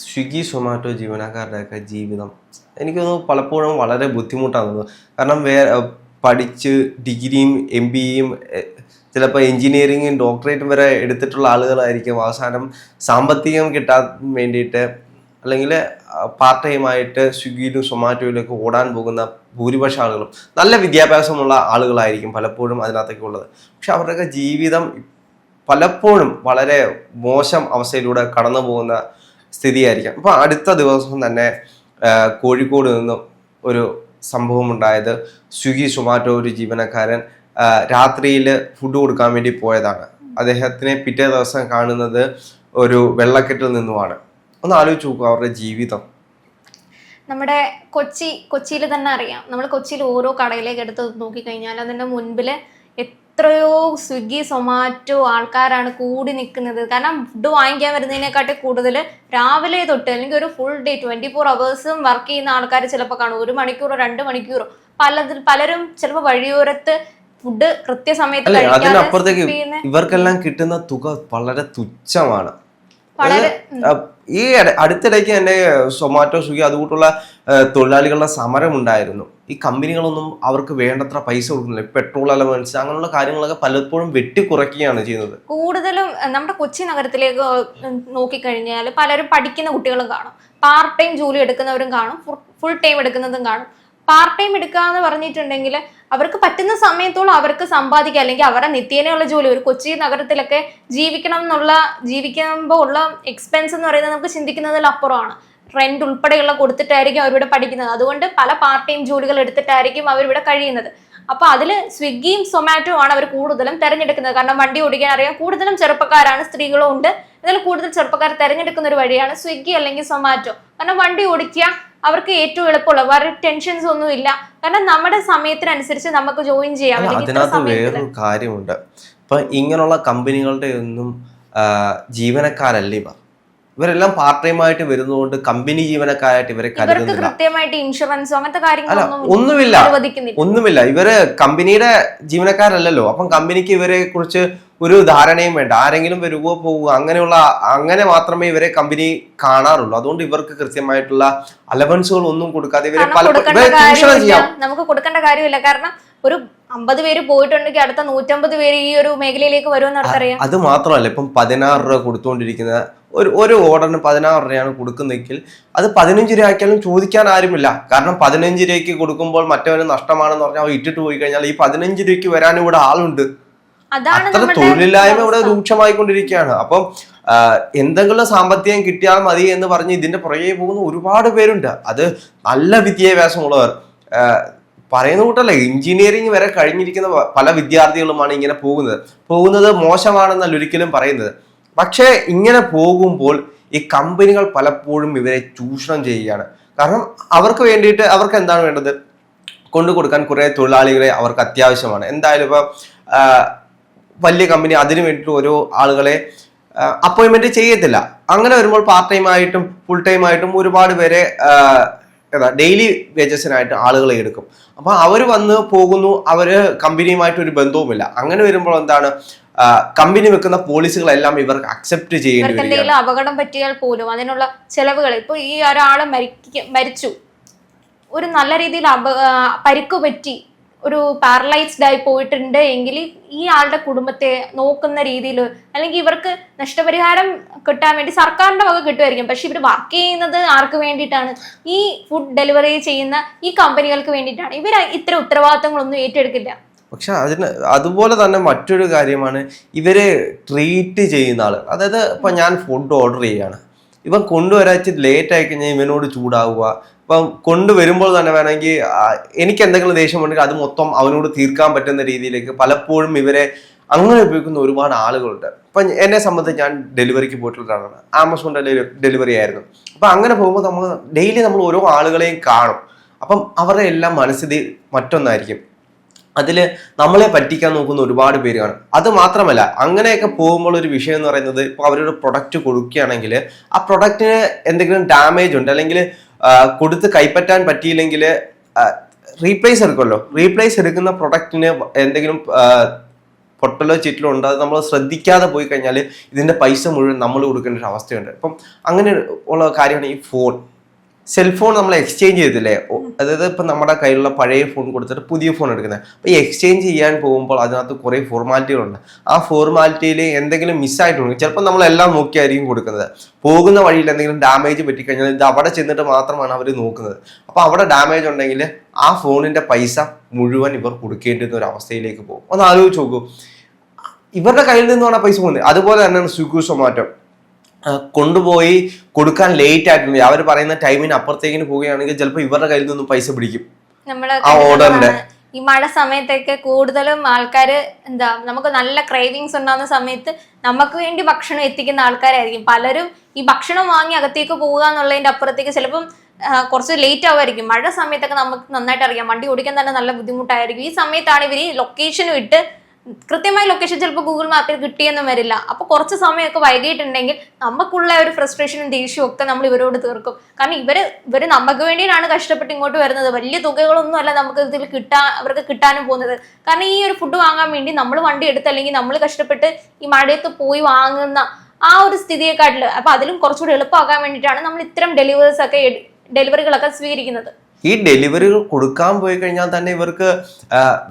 സ്വിഗ്ഗി സൊമാറ്റോ ജീവനക്കാരുടെയൊക്കെ ജീവിതം. എനിക്ക് തോന്നുന്നു പലപ്പോഴും വളരെ ബുദ്ധിമുട്ടാണ് തോന്നുന്നത്. കാരണം വേ പഠിച്ച് ഡിഗ്രിയും എം ബിയും ചിലപ്പോൾ എൻജിനീയറിങ്ങും ഡോക്ടറേറ്റും വരെ എടുത്തിട്ടുള്ള ആളുകളായിരിക്കും. അവസാനം സാമ്പത്തികം കിട്ടാൻ വേണ്ടിയിട്ട് അല്ലെങ്കിൽ പാർട്ട് ടൈമായിട്ട് സ്വിഗ്ഗിയിലും സൊമാറ്റോയിലൊക്കെ ഓടാൻ പോകുന്ന ഭൂരിപക്ഷം ആളുകളും നല്ല വിദ്യാഭ്യാസമുള്ള ആളുകളായിരിക്കും പലപ്പോഴും അതിനകത്തൊക്കെ ഉള്ളത്. പക്ഷെ അവരുടെയൊക്കെ ജീവിതം പലപ്പോഴും വളരെ മോശം അവസ്ഥയിലൂടെ കടന്നു പോകുന്ന സ്ഥിതിയായിരിക്കാം. അപ്പോൾ അടുത്ത ദിവസം തന്നെ കോഴിക്കോട് നിന്നും ഒരു സംഭവം ഉണ്ടായത് സ്വിഗ്ഗി സൊമാറ്റോ ഒരു ജീവനക്കാരൻ രാത്രിയിൽ ഫുഡ് കൊടുക്കാൻ വേണ്ടി പോയതാണ്. അദ്ദേഹത്തിനെ പിറ്റേ ദിവസം കാണുന്നത് ഒരു വെള്ളക്കെട്ടിൽ നിന്നുമാണ്. ഒന്ന് ആലോചിച്ച് നോക്കുക അവരുടെ ജീവിതം. നമ്മുടെ കൊച്ചി കൊച്ചിയിൽ തന്നെ അറിയാം. നമ്മൾ കൊച്ചിയിൽ ഓരോ കടയിലേക്ക് എടുത്ത് നോക്കിക്കഴിഞ്ഞാൽ അതിന്റെ മുൻപിൽ എത്രയോ സ്വിഗ്ഗി സൊമാറ്റോ ആൾക്കാരാണ് കൂടി നിൽക്കുന്നത്. കാരണം ഫുഡ് വാങ്ങിക്കാൻ വരുന്നതിനെക്കാട്ടി കൂടുതൽ രാവിലെ തൊട്ട് അല്ലെങ്കിൽ ഒരു ഫുൾ ഡേ ട്വന്റി ഫോർ അവേഴ്സും വർക്ക് ചെയ്യുന്ന ആൾക്കാർ ചിലപ്പോൾ കാണും. ഒരു മണിക്കൂറോ രണ്ട് മണിക്കൂറോ. പലതിൽ പലരും ചിലപ്പോൾ വഴിയോരത്ത് ഫുഡ് കൃത്യസമയത്ത് അതിനപ്പുറത്തേക്ക് ഇവർക്കെല്ലാം കിട്ടുന്ന തുക വളരെ തുച്ഛമാണ്. വളരെ ഈ അടുത്തിടയ്ക്ക് തന്നെ സൊമാറ്റോ സ്വിഗ്ഗി അതുകൂട്ടുള്ള തൊഴിലാളികളുടെ സമരം ഉണ്ടായിരുന്നു ഈ കമ്പനികളൊന്നും അവർക്ക് വേണ്ടത്ര പൈസ കൊടുക്കുന്നില്ല. പെട്രോൾ അലവൻസ് അങ്ങനെയുള്ള കാര്യങ്ങളൊക്കെ പലപ്പോഴും വെട്ടിക്കുറയ്ക്കുകയാണ് ചെയ്യുന്നത്. കൂടുതലും നമ്മുടെ കൊച്ചി നഗരത്തിലേക്ക് നോക്കിക്കഴിഞ്ഞാൽ പലരും പഠിക്കുന്ന കുട്ടികളും കാണും. പാർട്ട് ടൈം ജോലി എടുക്കുന്നവരും കാണും. ഫുൾ ടൈം എടുക്കുന്നതും കാണും. പാർട്ട് ടൈം എടുക്കുക എന്ന് പറഞ്ഞിട്ടുണ്ടെങ്കിൽ അവർക്ക് പറ്റുന്ന സമയത്തോളം അവർക്ക് സമ്പാദിക്കുക. അല്ലെങ്കിൽ അവരുടെ നിത്യേനയുള്ള ജോലി. ഒരു കൊച്ചി നഗരത്തിലൊക്കെ ജീവിക്കണം എന്നുള്ള ജീവിക്കുമ്പോൾ ഉള്ള എക്സ്പെൻസ് എന്ന് പറയുന്നത് നമുക്ക് ചിന്തിക്കുന്നതിൽ അപ്പുറമാണ് റെന്റ് ഉൾപ്പെടെയുള്ള കൊടുത്തിട്ടായിരിക്കും അവരിവിടെ പഠിക്കുന്നത്. അതുകൊണ്ട് പല പാർട്ട് ടൈം ജോലികൾ എടുത്തിട്ടായിരിക്കും അവരിവിടെ കഴിയുന്നത്. അപ്പൊ അതിൽ സ്വിഗ്ഗിയും സൊമാറ്റോ ആണ് അവർ കൂടുതലും തെരഞ്ഞെടുക്കുന്നത്. കാരണം വണ്ടി ഓടിക്കാൻ അറിയാം. കൂടുതലും ചെറുപ്പക്കാരാണ് സ്ത്രീകളും ഉണ്ട്. ഇതിൽ കൂടുതൽ ചെറുപ്പക്കാർ തെരഞ്ഞെടുക്കുന്ന ഒരു വഴിയാണ് സ്വിഗ്ഗി അല്ലെങ്കിൽ സൊമാറ്റോ. കാരണം വണ്ടി ഓടിക്കുക അവർക്ക് ഏറ്റവും എളുപ്പമുള്ള. വേറെ ടെൻഷൻസ് ഒന്നും ഇല്ല. കാരണം നമ്മുടെ സമയത്തിനനുസരിച്ച് നമുക്ക് ജോയിൻ ചെയ്യാം. അതിനകത്ത് വേറൊരു കാര്യമുണ്ട്. ഇപ്പൊ ഇങ്ങനെയുള്ള കമ്പനികളുടെ ഒന്നും ജീവനക്കാരല്ലേ ജീവനക്കാരല്ല ഇവർ. ഇവരെല്ലാം പാർട്ട് ടൈം ആയിട്ട് വരുന്നതുകൊണ്ട് കമ്പനി ജീവനക്കാരായിട്ട് ഇവരെ കരുതുന്നില്ല. ഇൻഷുറൻസോ അങ്ങനത്തെ കാര്യങ്ങളൊന്നും ഒന്നുമില്ല. ഒന്നുമില്ല. ഇവർ കമ്പനിയുടെ ജീവനക്കാരല്ലല്ലോ. അപ്പം കമ്പനിക്ക് ഇവരെ കുറിച്ച് ഒരു ധാരണയും വേണ്ട. ആരെങ്കിലും വരുവോ പോവുക അങ്ങനെയുള്ള അങ്ങനെ മാത്രമേ ഇവരെ കമ്പനി കാണാറുള്ളൂ. അതുകൊണ്ട് ഇവർക്ക് കൃത്യമായിട്ടുള്ള അലവൻസുകൾ ഒന്നും കൊടുക്കാതെ ഇവരെ പല ചെയ്യാം. നമുക്ക് കൊടുക്കേണ്ട കാര്യമില്ല. കാരണം ഒരു അമ്പത് പേര് പോയിട്ടുണ്ടെങ്കിൽ അടുത്ത നൂറ്റമ്പത് പേര് ഈ ഒരു മേഖലയിലേക്ക് വരുമെന്ന് അറിയാം അത് മാത്രമല്ല ഇപ്പം പതിനാറ് രൂപ കൊടുത്തുകൊണ്ടിരിക്കുന്ന ഒരു ഒരു ഓർഡറിന് പതിനാറ് രൂപയാണ് കൊടുക്കുന്നെങ്കിൽ അത് പതിനഞ്ച് രൂപ ആക്കിയാലും ചോദിക്കാൻ ആരുമില്ല. കാരണം പതിനഞ്ച് രൂപയ്ക്ക് കൊടുക്കുമ്പോൾ മറ്റവന് നഷ്ടമാണെന്ന് പറഞ്ഞാൽ അവർ ഇട്ടിട്ട് പോയി കഴിഞ്ഞാൽ ഈ പതിനഞ്ച് രൂപയ്ക്ക് വരാനും ഇവിടെ ആളുണ്ട്. അത്ര തൊഴിലില്ലായ്മ ഇവിടെ രൂക്ഷമായി രൂക്ഷമായിക്കൊണ്ടിരിക്കുകയാണ്. അപ്പം എന്തെങ്കിലും സാമ്പത്തികം കിട്ടിയാൽ മതി എന്ന് പറഞ്ഞ് ഇതിന്റെ പുറകെ പോകുന്ന ഒരുപാട് പേരുണ്ട്. അത് നല്ല വിദ്യാഭ്യാസമുള്ളവർ. പറയുന്ന കൂട്ടല്ല എഞ്ചിനീയറിംഗ് വരെ കഴിഞ്ഞിരിക്കുന്ന പല വിദ്യാർത്ഥികളുമാണ് ഇങ്ങനെ പോകുന്നത്. പോകുന്നത് മോശമാണെന്നല്ല ഒരിക്കലും പറയുന്നത്. പക്ഷേ ഇങ്ങനെ പോകുമ്പോൾ ഈ കമ്പനികൾ പലപ്പോഴും ഇവരെ ചൂഷണം ചെയ്യുകയാണ്. കാരണം അവർക്ക് വേണ്ടിയിട്ട് അവർക്ക് എന്താണ് വേണ്ടത്? കൊണ്ടു കൊടുക്കാൻ കുറേ തൊഴിലാളികളെ അവർക്ക് അത്യാവശ്യമാണ്. എന്തായാലും ഇപ്പം വലിയ കമ്പനി അതിനു വേണ്ടിയിട്ട് ഓരോ ആളുകളെ അപ്പോയിന്റ്മെന്റ് ചെയ്യത്തില്ല. അങ്ങനെ വരുമ്പോൾ പാർട്ട് ടൈം ആയിട്ടും ഫുൾ ടൈം ആയിട്ടും ഒരുപാട് പേരെ ഏതാ ഡെയിലി വേജസിനായിട്ട് ആളുകളെ എടുക്കും. അപ്പോൾ അവർ വന്ന് പോകുന്നു അവർ കമ്പനിയുമായിട്ട് ഒരു ബന്ധവുമില്ല. അങ്ങനെ വരുമ്പോൾ എന്താണ് കമ്പനി വെക്കുന്ന പോളിസികളെല്ലാം ഇവർക്ക് അക്സെപ്റ്റ് ചെയ്യേണ്ടി എന്തെങ്കിലും അപകടം പറ്റിയാൽ പോലും അതിനുള്ള ചെലവുകൾ ഇപ്പൊ ഈ ഒരാൾ മരിക്ക മരിച്ചു. ഒരു നല്ല രീതിയിൽ പരിക്കു പറ്റി ഒരു പാരലൈസ്ഡ് ആയി പോയിട്ടുണ്ട് എങ്കിൽ ഈ ആളുടെ കുടുംബത്തെ നോക്കുന്ന രീതിയിൽ അല്ലെങ്കിൽ ഇവർക്ക് നഷ്ടപരിഹാരം കിട്ടാൻ വേണ്ടി സർക്കാരിന്റെ വക കിട്ടുമായിരിക്കും. പക്ഷെ ഇവർ വർക്ക് ചെയ്യുന്നത് ആർക്ക് വേണ്ടിയിട്ടാണ്? ഈ ഫുഡ് ഡെലിവറി ചെയ്യുന്ന ഈ കമ്പനികൾക്ക് വേണ്ടിയിട്ടാണ്. ഇവർ ഇത്തരം ഉത്തരവാദിത്തങ്ങളൊന്നും ഏറ്റെടുക്കില്ല. പക്ഷെ അതിന് അതുപോലെ തന്നെ മറ്റൊരു കാര്യമാണ് ഇവരെ ട്രീറ്റ് ചെയ്യുന്ന ആൾ അതായത് ഇപ്പൊ ഞാൻ ഫുഡ് ഓർഡർ ചെയ്യാണ് ഇവൻ കൊണ്ടുവരാച്ച് ലേറ്റ് ആയി കഴിഞ്ഞാൽ ഇവനോട് ചൂടാവുക. ഇപ്പം കൊണ്ടുവരുമ്പോൾ തന്നെ വേണമെങ്കിൽ എനിക്ക് എന്തെങ്കിലും ദേഷ്യം ഉണ്ടെങ്കിൽ അത് മൊത്തം അവനോട് തീർക്കാൻ പറ്റുന്ന രീതിയിലേക്ക് പലപ്പോഴും ഇവരെ അങ്ങനെ ഉപയോഗിക്കുന്ന ഒരുപാട് ആളുകളുണ്ട്. ഇപ്പം എന്നെ സംബന്ധിച്ച് ഞാൻ ഡെലിവറിക്ക് പോയിട്ടുള്ളതാണ്. ആമസോൺ ഡെലിവറി ആയിരുന്നു. അപ്പം അങ്ങനെ പോകുമ്പോൾ നമ്മൾ ഡെയിലി നമ്മൾ ഓരോ ആളുകളെയും കാണും. അപ്പം അവരുടെ എല്ലാം മനസ്സിൽ മറ്റൊന്നായിരിക്കും. അതിൽ നമ്മളെ പറ്റിക്കാൻ നോക്കുന്ന ഒരുപാട് പേര് കാണും. അത് മാത്രമല്ല അങ്ങനെയൊക്കെ പോകുമ്പോൾ ഒരു വിഷയം എന്ന് പറയുന്നത് ഇപ്പോൾ അവരൊരു പ്രൊഡക്റ്റ് കൊടുക്കുകയാണെങ്കിൽ ആ പ്രൊഡക്റ്റിന് എന്തെങ്കിലും ഡാമേജ് ഉണ്ട് അല്ലെങ്കിൽ കൊടുത്ത് കൈപ്പറ്റാൻ പറ്റിയില്ലെങ്കിൽ റീപ്ലേസ് എടുക്കുമല്ലോ. റീപ്ലേസ് എടുക്കുന്ന പ്രൊഡക്റ്റിന് എന്തെങ്കിലും പൊട്ടലോ ചിറ്റലോ ഉണ്ട് അത് നമ്മൾ ശ്രദ്ധിക്കാതെ പോയി കഴിഞ്ഞാൽ ഇതിന്റെ പൈസ മുഴുവൻ നമ്മൾ കൊടുക്കേണ്ട ഒരു അവസ്ഥയുണ്ട്. അപ്പം അങ്ങനെ ഉള്ള കാര്യമാണ് ഈ ഫോൺ സെൽഫോൺ നമ്മൾ എക്സ്ചേഞ്ച് ചെയ്തില്ലേ അതായത് ഇപ്പം നമ്മുടെ കയ്യിലുള്ള പഴയ ഫോൺ കൊടുത്തിട്ട് പുതിയ ഫോൺ എടുക്കുന്നത്. അപ്പോൾ ഈ എക്സ്ചേഞ്ച് ചെയ്യാൻ പോകുമ്പോൾ അതിനകത്ത് കുറേ ഫോർമാലിറ്റികളുണ്ട് ആ ഫോർമാലിറ്റിയിൽ എന്തെങ്കിലും മിസ്സായിട്ടുണ്ടെങ്കിൽ ചിലപ്പോൾ നമ്മളെല്ലാം നോക്കിയായിരിക്കും കൊടുക്കുന്നത്. പോകുന്ന വഴിയിൽ എന്തെങ്കിലും ഡാമേജ് പറ്റിക്കഴിഞ്ഞാൽ ഇത് അവിടെ ചെന്നിട്ട് മാത്രമാണ് അവർ നോക്കുന്നത്. അപ്പോൾ അവിടെ ഡാമേജ് ഉണ്ടെങ്കിൽ ആ ഫോണിന്റെ പൈസ മുഴുവൻ ഇവർ കൊടുക്കേണ്ടുന്ന ഒരു അവസ്ഥയിലേക്ക് പോകും. ഒന്ന് ആലോചിച്ച് നോക്കൂ. ഇവരുടെ കയ്യിൽ നിന്നാണ് പൈസ പോകുന്നത്. അതുപോലെ തന്നെയാണ് സ്വിഗ്ഗി സൊമാറ്റോ കൊണ്ടുപോയി കൊടുക്കാൻ ലേറ്റ് ആയിട്ടുണ്ട്. അവർ പറയുന്ന ടൈമിന് അപ്പുറത്തേക്കിന് പോവുകയാണെങ്കിൽ ചിലപ്പോൾ ഇവരുടെ കയ്യിൽ നിന്നും പൈസ പിടിക്കും. ആ ഓർഡറിന്റെ ഈ മഴ സമയത്തൊക്കെ കൂടുതലും ആൾക്കാർ എന്താ നമുക്ക് നല്ല ക്രേവിങ്സ് ഉണ്ടാകുന്ന സമയത്ത് നമുക്ക് വേണ്ടി ഭക്ഷണം എത്തിക്കുന്ന ആൾക്കാരായിരിക്കും. പലരും ഈ ഭക്ഷണം വാങ്ങി അകത്തേക്ക് പോവുക എന്നുള്ളതിന്റെ അപ്പുറത്തേക്ക് ചിലപ്പം കുറച്ച് ലേറ്റ് ആവുമായിരിക്കും. മഴ സമയത്തൊക്കെ നമുക്ക് നന്നായിട്ട് അറിയാം. വണ്ടി ഓടിക്കാൻ തന്നെ നല്ല ബുദ്ധിമുട്ടായിരിക്കും. ഈ സമയത്താണ് ഇവർ ഈ ലൊക്കേഷനും ഇട്ട് കൃത്യമായ ലൊക്കേഷൻ ചിലപ്പോൾ ഗൂഗിൾ മാപ്പിൽ കിട്ടിയെന്നും വരില്ല. അപ്പൊ കുറച്ച് സമയമൊക്കെ വൈകിട്ടുണ്ടെങ്കിൽ നമുക്കുള്ള ഒരു ഫ്രസ്ട്രേഷനും ദേഷ്യവും ഒക്കെ നമ്മൾ ഇവരോട് തീർക്കും. കാരണം ഇവർ ഇവർ നമുക്ക് വേണ്ടിയിട്ടാണ് കഷ്ടപ്പെട്ട് ഇങ്ങോട്ട് വരുന്നത്. വലിയ തുകകളൊന്നും അല്ല നമുക്ക് ഇതിൽ കിട്ടാൻ അവർക്ക് കിട്ടാനും പോകുന്നത്. കാരണം ഈ ഒരു ഫുഡ് വാങ്ങാൻ വേണ്ടി നമ്മൾ വണ്ടി എടുത്ത് അല്ലെങ്കിൽ നമ്മൾ കഷ്ടപ്പെട്ട് ഈ മഴയത്ത് പോയി വാങ്ങുന്ന ആ ഒരു സ്ഥിതിയെക്കാട്ടിൽ അപ്പൊ അതിലും കുറച്ചുകൂടി എളുപ്പമാക്കാൻ വേണ്ടിയിട്ടാണ് നമ്മൾ ഇത്തരം ഡെലിവേഴ്സ് ഒക്കെ ഡെലിവറികളൊക്കെ സ്വീകരിക്കുന്നത്. ഈ ഡെലിവറികൾ കൊടുക്കാൻ പോയി കഴിഞ്ഞാൽ തന്നെ ഇവർക്ക്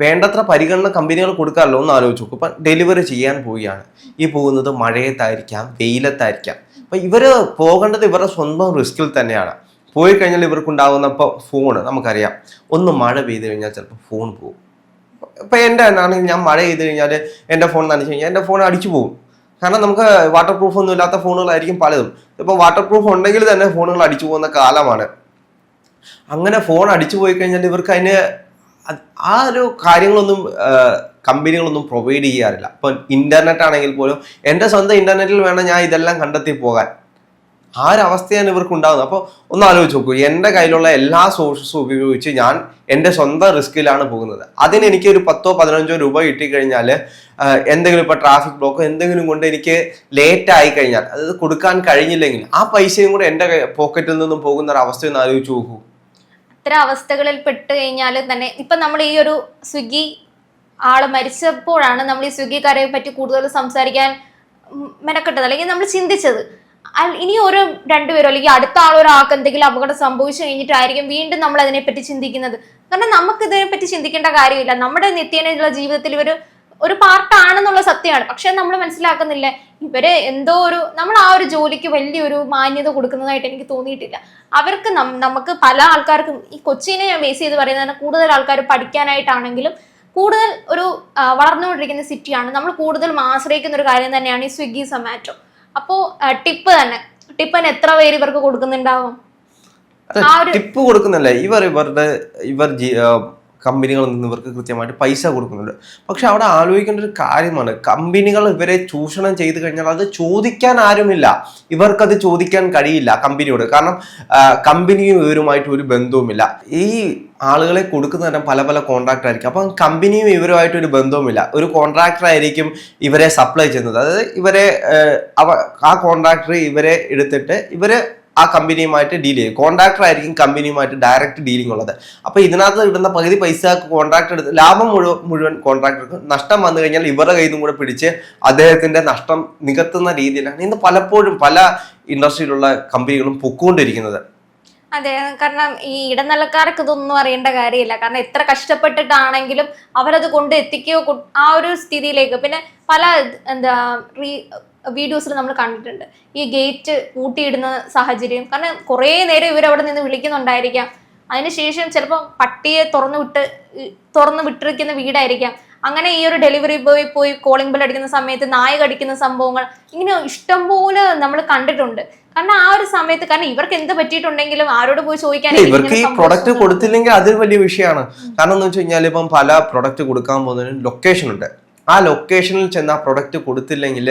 വേണ്ടത്ര പരിഗണന കമ്പനികൾ കൊടുക്കാമല്ലോ ഒന്ന് ആലോചിച്ച് നോക്കും. ഇപ്പം ഡെലിവറി ചെയ്യാൻ പോവുകയാണ്. ഈ പോകുന്നത് മഴയത്തായിരിക്കാം വെയിലത്തായിരിക്കാം. അപ്പം ഇവർ പോകേണ്ടത് ഇവരുടെ സ്വന്തം റിസ്കിൽ തന്നെയാണ്. പോയി കഴിഞ്ഞാൽ ഇവർക്കുണ്ടാകുന്ന ഇപ്പോൾ ഫോൺ നമുക്കറിയാം. ഒന്ന് മഴ പെയ്ത് കഴിഞ്ഞാൽ ചിലപ്പോൾ ഫോൺ പോകും ഇപ്പം എന്റെ ആണെങ്കിൽ ഞാൻ മഴ ചെയ്ത് കഴിഞ്ഞാൽ എന്റെ ഫോൺ നനച്ച് കഴിഞ്ഞാൽ എന്റെ ഫോൺ അടിച്ചു പോകും. കാരണം നമുക്ക് വാട്ടർ പ്രൂഫ് ഒന്നും ഇല്ലാത്ത ഫോണുകളായിരിക്കും പലതും. ഇപ്പോൾ വാട്ടർ പ്രൂഫ് ഉണ്ടെങ്കിൽ തന്നെ ഫോണുകൾ അടിച്ചു പോകുന്ന കാലമാണ്. അങ്ങനെ ഫോൺ അടിച്ചു പോയി കഴിഞ്ഞാൽ ഇവർക്ക് അതിന് ആ ഒരു കാര്യങ്ങളൊന്നും കമ്പനികളൊന്നും പ്രൊവൈഡ് ചെയ്യാറില്ല. ഇപ്പം ഇന്റർനെറ്റ് ആണെങ്കിൽ പോലും എന്റെ സ്വന്തം ഇന്റർനെറ്റിൽ വേണം ഞാൻ ഇതെല്ലാം കണ്ടെത്തി പോകാൻ. ആ ഒരു അവസ്ഥയാണ് ഇവർക്ക് ഉണ്ടാകുന്നത് അപ്പോൾ ഒന്ന് ആലോചിച്ച് നോക്കൂ. എന്റെ കയ്യിലുള്ള എല്ലാ സോഴ്സസും ഉപയോഗിച്ച് ഞാൻ എന്റെ സ്വന്തം റിസ്കിലാണ് പോകുന്നത്. അതിന് എനിക്ക് ഒരു പത്തോ പതിനഞ്ചോ രൂപ കിട്ടിക്കഴിഞ്ഞാൽ എന്തെങ്കിലും ഇപ്പോൾ ട്രാഫിക് ബ്ലോക്കോ എന്തെങ്കിലും കൊണ്ട് എനിക്ക് ലേറ്റ് ആയി കഴിഞ്ഞാൽ അത് കൊടുക്കാൻ കഴിഞ്ഞില്ലെങ്കിൽ ആ പൈസയും കൂടെ എന്റെ പോക്കറ്റിൽ നിന്നും പോകുന്ന ഒരു അവസ്ഥ ഒന്ന് ആലോചിച്ച് നോക്കൂ. ഇത്തരം അവസ്ഥകളിൽ പെട്ട് കഴിഞ്ഞാൽ തന്നെ ഇപ്പൊ നമ്മൾ ഈ ഒരു സ്വിഗ്ഗി ആൾ മരിച്ചപ്പോഴാണ് നമ്മൾ ഈ സ്വിഗ്ഗിക്കാരെ പറ്റി കൂടുതൽ സംസാരിക്കാൻ മെനക്കെട്ടത് അല്ലെങ്കിൽ നമ്മൾ ചിന്തിച്ചത്. ഇനി ഓരോ രണ്ടുപേരോ അല്ലെങ്കിൽ അടുത്ത ആൾ ഒരാൾക്ക് എന്തെങ്കിലും അപകടം സംഭവിച്ചു കഴിഞ്ഞിട്ടായിരിക്കും വീണ്ടും നമ്മൾ അതിനെപ്പറ്റി ചിന്തിക്കുന്നത്. കാരണം നമുക്ക് ഇതിനെപ്പറ്റി ചിന്തിക്കേണ്ട കാര്യമില്ല. നമ്മുടെ നിത്യേനയുള്ള ജീവിതത്തിൽ ഇവർ ഒരു പാർട്ടാണെന്നുള്ള സത്യമാണ്. പക്ഷെ നമ്മൾ മനസ്സിലാക്കുന്നില്ല. ഇവർ എന്തോ ഒരു നമ്മൾ ആ ഒരു ജോലിക്ക് വലിയൊരു മാന്യത കൊടുക്കുന്നതായിട്ട് എനിക്ക് തോന്നിയിട്ടില്ല. അവർക്ക് നമുക്ക് പല ആൾക്കാർക്കും ഈ കൊച്ചിനെ ഞാൻ ബേസ് ചെയ്ത് പറയുന്നതിന് കൂടുതൽ ആൾക്കാർ പഠിക്കാനായിട്ടാണെങ്കിലും കൂടുതൽ ഒരു വളർന്നുകൊണ്ടിരിക്കുന്ന സിറ്റിയാണ് നമ്മൾ കൂടുതലും ആശ്രയിക്കുന്ന ഒരു കാര്യം തന്നെയാണ് ഈ സ്വിഗ്ഗി സൊമാറ്റോ. അപ്പോ ടിപ്പ് തന്നെ. ടിപ്പിന് എത്ര പേര് ഇവർക്ക് കൊടുക്കുന്നുണ്ടാവും? ആ ടിപ്പ് കൊടുക്കുന്നില്ല. ഇവർ ഇവരുടെ ഇവർ കമ്പനികളിൽ നിന്ന് ഇവർക്ക് കൃത്യമായിട്ട് പൈസ കൊടുക്കുന്നുണ്ട്. പക്ഷെ അവിടെ ആലോചിക്കേണ്ട ഒരു കാര്യമാണ് കമ്പനികൾ ഇവരെ ചൂഷണം ചെയ്തു കഴിഞ്ഞാൽ അത് ചോദിക്കാൻ ആരുമില്ല. ഇവർക്കത് ചോദിക്കാൻ കഴിയില്ല കമ്പനിയോട്. കാരണം കമ്പനിയും ഇവരുമായിട്ട് ഒരു ബന്ധവുമില്ല. ഈ ആളുകളെ കൊടുക്കുന്ന പല പല കോൺട്രാക്ടർ ആയിരിക്കും. അപ്പം കമ്പനിയും ഇവരുമായിട്ട് ഒരു ബന്ധവുമില്ല. ഒരു കോൺട്രാക്ടർ ആയിരിക്കും ഇവരെ സപ്ലൈ ചെയ്യുന്നത്. അതായത് ഇവരെ ആ, കോൺട്രാക്ടർ ഇവരെ എടുത്തിട്ട് ഇവർ ആ കമ്പനിയുമായിട്ട് ഡീൽ ചെയ്യും. കോൺട്രാക്ടർ ആയിരിക്കും കമ്പനിയുമായിട്ട് ഡയറക്റ്റ് ഡീലിംഗ് ഉള്ളത്. അപ്പോൾ ഇതിനകത്ത് ഇടുന്ന പകുതി പൈസ കോൺട്രാക്ടർ എടുത്ത് ലാഭം മുഴുവൻ മുഴുവൻ കോൺട്രാക്ടർക്ക് നഷ്ടം വന്നു കഴിഞ്ഞാൽ ഇവരുടെ കയ്യിൽ നിന്നും കൂടെ പിടിച്ച് അദ്ദേഹത്തിന്റെ നഷ്ടം നികത്തുന്ന രീതിയിലാണ് ഇന്ന് പലപ്പോഴും പല ഇൻഡസ്ട്രിയിലുള്ള കമ്പനികളും പൊക്കൊണ്ടിരിക്കുന്നത്. അതെ കാരണം ഈ ഇടനിലക്കാർക്ക് ഇതൊന്നും അറിയേണ്ട കാര്യമില്ല. കാരണം എത്ര കഷ്ടപ്പെട്ടിട്ടാണെങ്കിലും അവരത് കൊണ്ട് എത്തിക്കുകയോ ആ ഒരു സ്ഥിതിയിലേക്ക്. പിന്നെ പല എന്താ വീഡിയോസിൽ നമ്മൾ കണ്ടിട്ടുണ്ട്. ഈ ഗേറ്റ് പൂട്ടിയിടുന്ന സാഹചര്യം. കാരണം കുറേ നേരം ഇവരവിടെ നിന്ന് വിളിക്കുന്നുണ്ടായിരിക്കാം. അതിനുശേഷം ചിലപ്പോൾ പട്ടിയെ തുറന്നു വിട്ട് തുറന്ന് തുറന്നു വിട്ടിരിക്കുന്ന വീടായിരിക്കാം. അങ്ങനെ ഈ ഒരു ഡെലിവറി ബോയ് പോയി കോളിംഗ് ബെൽ അടിക്കുന്ന സമയത്ത് നായ കടിക്കുന്ന സംഭവങ്ങൾ ഇങ്ങനെ ഇഷ്ടംപോലെ നമ്മൾ കണ്ടിട്ടുണ്ട്. കാരണം ആ ഒരു സമയത്ത് കാരണം ഇവർക്ക് എന്ത് പറ്റിയിട്ടുണ്ടെങ്കിലും ആരോട് പോയി ചോദിക്കാൻ ഇവർക്ക് ഈ പ്രൊഡക്റ്റ് കൊടുത്തില്ലെങ്കിൽ അതൊരു വലിയ വിഷയമാണ്. കാരണം എന്ന് വെച്ച് കഴിഞ്ഞാൽ ഇപ്പം പല പ്രൊഡക്റ്റ് കൊടുക്കാൻ പോകുന്നതിന് ലൊക്കേഷൻ ഉണ്ട്. ആ ലൊക്കേഷനിൽ ചെന്ന് ആ പ്രൊഡക്റ്റ് കൊടുത്തില്ലെങ്കിൽ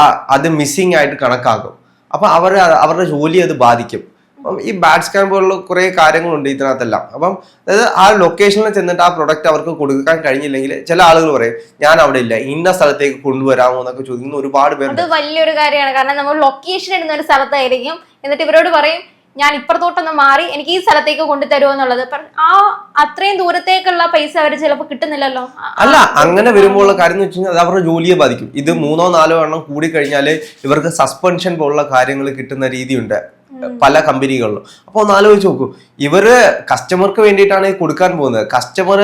ആ അത് മിസ്സിങ് ആയിട്ട് കണക്കാക്കും അപ്പോൾ അവർ അവരുടെ ജോലി അത് ബാധിക്കും. അപ്പം ഈ ബാഡ് സ്കാൻ പോലുള്ള കുറേ കാര്യങ്ങളുണ്ട് ഇതിനകത്തെല്ലാം. അപ്പം അതായത് ആ ലൊക്കേഷനിൽ ചെന്നിട്ട് ആ പ്രൊഡക്റ്റ് അവർക്ക് കൊടുക്കാൻ കഴിഞ്ഞില്ലെങ്കിൽ ചില ആളുകൾ പറയും ഞാൻ അവിടെ ഇല്ല ഇന്ന സ്ഥലത്തേക്ക് കൊണ്ടുവരാമോ എന്നൊക്കെ ചോദിക്കുന്ന ഒരുപാട് പേർ അത് വലിയൊരു കാര്യമാണ്. കാരണം നമ്മൾ ലൊക്കേഷൻ ഇടുന്ന ഒരു സ്ഥലത്തായിരിക്കും. എന്നിട്ട് ഇവരോട് പറയും ഞാൻ ഇപ്പുറത്തോട്ടൊന്ന് മാറി എനിക്ക് ഈ സ്ഥലത്തേക്ക് കൊണ്ടുതരുമോ എന്നുള്ളത്. ആ അത്രയും ദൂരത്തേക്കുള്ള പൈസ അവർ ചിലപ്പോൾ കിട്ടുന്നില്ലല്ലോ? അല്ല അങ്ങനെ വരുമ്പോൾ ഉള്ള കാര്യം എന്ന് വെച്ച് കഴിഞ്ഞാൽ അത് അവരുടെ ജോലിയെ ബാധിക്കും. ഇത് മൂന്നോ നാലോ എണ്ണം കൂടി കഴിഞ്ഞാൽ ഇവർക്ക് സസ്പെൻഷൻ പോലുള്ള കാര്യങ്ങൾ കിട്ടുന്ന രീതിയുണ്ട്. പല കമ്പനികളിലും. അപ്പോൾ ഒന്ന് ആലോചിച്ച് നോക്കൂ. ഇവർ കസ്റ്റമർക്ക് വേണ്ടിയിട്ടാണ് കൊടുക്കാൻ പോകുന്നത്. കസ്റ്റമർ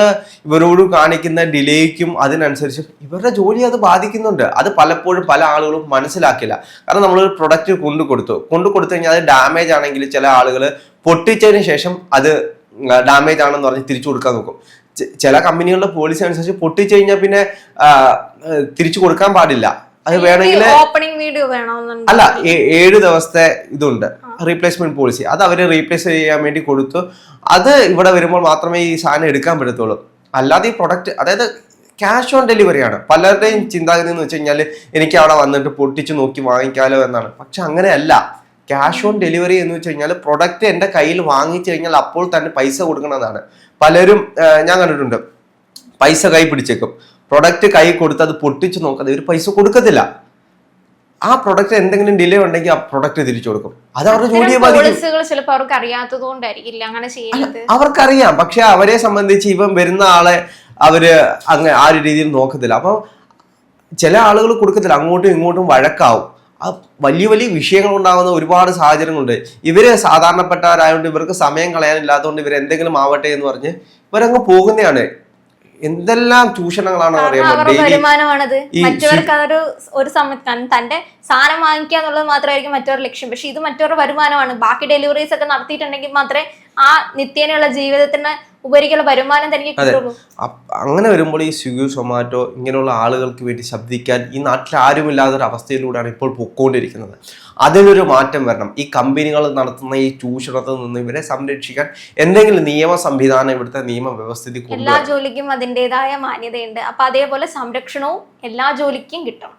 ഇവരോട് കാണിക്കുന്ന ഡിലേക്കും അതിനനുസരിച്ച് ഇവരുടെ ജോലി അത് ബാധിക്കുന്നുണ്ട്. അത് പലപ്പോഴും പല ആളുകളും മനസ്സിലാക്കില്ല. കാരണം നമ്മളൊരു പ്രൊഡക്റ്റ് കൊണ്ടു കൊടുത്തു കൊണ്ടു കൊടുത്തു കഴിഞ്ഞാൽ അത് ഡാമേജ് ആണെങ്കിൽ ചില ആളുകൾ പൊട്ടിച്ചതിന് ശേഷം അത് ഡാമേജ് ആണെന്ന് പറഞ്ഞ് തിരിച്ചു കൊടുക്കാൻ നോക്കും. ചില കമ്പനികളുടെ പോളിസി അനുസരിച്ച് പൊട്ടിച്ചു കഴിഞ്ഞാൽ പിന്നെ തിരിച്ചു കൊടുക്കാൻ പാടില്ല. അത് വേണമെങ്കിൽ ഓപ്പണിംഗ് വീഡിയോ അല്ല ഏഴ് ദിവസത്തെ ഇതുണ്ട്. റീപ്ലേസ്മെന്റ് പോളിസി അത് അവർ റീപ്ലേസ് ചെയ്യാൻ വേണ്ടി കൊടുത്തു. അത് ഇവിടെ വരുമ്പോൾ മാത്രമേ ഈ സാധനം എടുക്കാൻ പറ്റത്തുള്ളൂ. അല്ലാതെ ഈ പ്രൊഡക്റ്റ് അതായത് ക്യാഷ് ഓൺ ഡെലിവറി ആണ്. പലരുടെയും ചിന്താഗതി എന്ന് വെച്ച് കഴിഞ്ഞാൽ എനിക്ക് അവിടെ വന്നിട്ട് പൊട്ടിച്ച് നോക്കി വാങ്ങിക്കാലോ എന്നാണ്. പക്ഷെ അങ്ങനെയല്ല. ക്യാഷ് ഓൺ ഡെലിവറി എന്ന് വെച്ച് കഴിഞ്ഞാൽ പ്രൊഡക്റ്റ് എന്റെ കയ്യിൽ വാങ്ങിച്ചു കഴിഞ്ഞാൽ അപ്പോൾ തന്നെ പൈസ കൊടുക്കണമെന്നാണ് പലരും ഞാൻ കണ്ടിട്ടുണ്ട്. പൈസ കൈ പിടിച്ചേക്കും. പ്രൊഡക്റ്റ് കൈ കൊടുത്ത് അത് പൊട്ടിച്ച് നോക്കാതെ ഇവർ പൈസ കൊടുക്കത്തില്ല. ആ പ്രൊഡക്റ്റ് എന്തെങ്കിലും ഡിലേ ഉണ്ടെങ്കിൽ ആ പ്രൊഡക്റ്റ് തിരിച്ചു കൊടുക്കും. അത് അവരുടെ ജോലിയെ ബാധിക്കും. അവർക്കറിയാം. പക്ഷെ അവരെ സംബന്ധിച്ച് ഇവൻ വരുന്ന ആളെ അവർ അങ്ങ് ആ ഒരു രീതിയിൽ നോക്കത്തില്ല. അപ്പൊ ചില ആളുകൾ കൊടുക്കത്തില്ല. അങ്ങോട്ടും ഇങ്ങോട്ടും വഴക്കാവും. ആ വലിയ വലിയ വിഷയങ്ങൾ ഉണ്ടാകുന്ന ഒരുപാട് സാഹചര്യങ്ങളുണ്ട്. ഇവർ സാധാരണപ്പെട്ടവരായതുകൊണ്ട് ഇവർക്ക് സമയം കളയാനില്ലാത്തതുകൊണ്ട് ഇവർ എന്തെങ്കിലും ആവട്ടെ എന്ന് പറഞ്ഞ് ഇവരങ്ങ് പോകുന്നതാണ് എന്തെല്ലാം ചൂഷണങ്ങളാണ് വരുമാനമാണത്. മറ്റവർക്ക് അതൊരു ഒരു സമയത്ത് തന്റെ സാധനം വാങ്ങിക്കുക എന്നുള്ളത് മാത്രമായിരിക്കും മറ്റൊരു ലക്ഷ്യം. പക്ഷെ ഇത് മറ്റൊരു വരുമാനമാണ്. ബാക്കി ഡെലിവറീസ് ഒക്കെ നടത്തിയിട്ടുണ്ടെങ്കിൽ മാത്രമേ ആ നിത്യേനയുള്ള ജീവിതത്തിന് ഉപരിക്കുള്ള വരുമാനം തനിക്ക് കിട്ടുള്ളൂ. അങ്ങനെ വരുമ്പോൾ ഈ സ്വിഗ്ഗി സൊമാറ്റോ ഇങ്ങനെയുള്ള ആളുകൾക്ക് വേണ്ടി ശബ്ദിക്കാൻ ഈ നാട്ടിൽ ആരുമില്ലാത്തൊരു അവസ്ഥയിലൂടെയാണ് ഇപ്പോൾ പൊക്കോണ്ടിരിക്കുന്നത്. അതിനൊരു മാറ്റം വരണം. ഈ കമ്പനികൾ നടത്തുന്ന ഈ ചൂഷണത്തിൽ നിന്ന് ഇവരെ സംരക്ഷിക്കാൻ എന്തെങ്കിലും നിയമ സംവിധാനം ഇവിടുത്തെ നിയമ വ്യവസ്ഥിതി എല്ലാ ജോലിക്കും അതിന്റെതായ മാന്യതയുണ്ട്. അപ്പൊ അതേപോലെ സംരക്ഷണവും എല്ലാ ജോലിക്കും കിട്ടണം.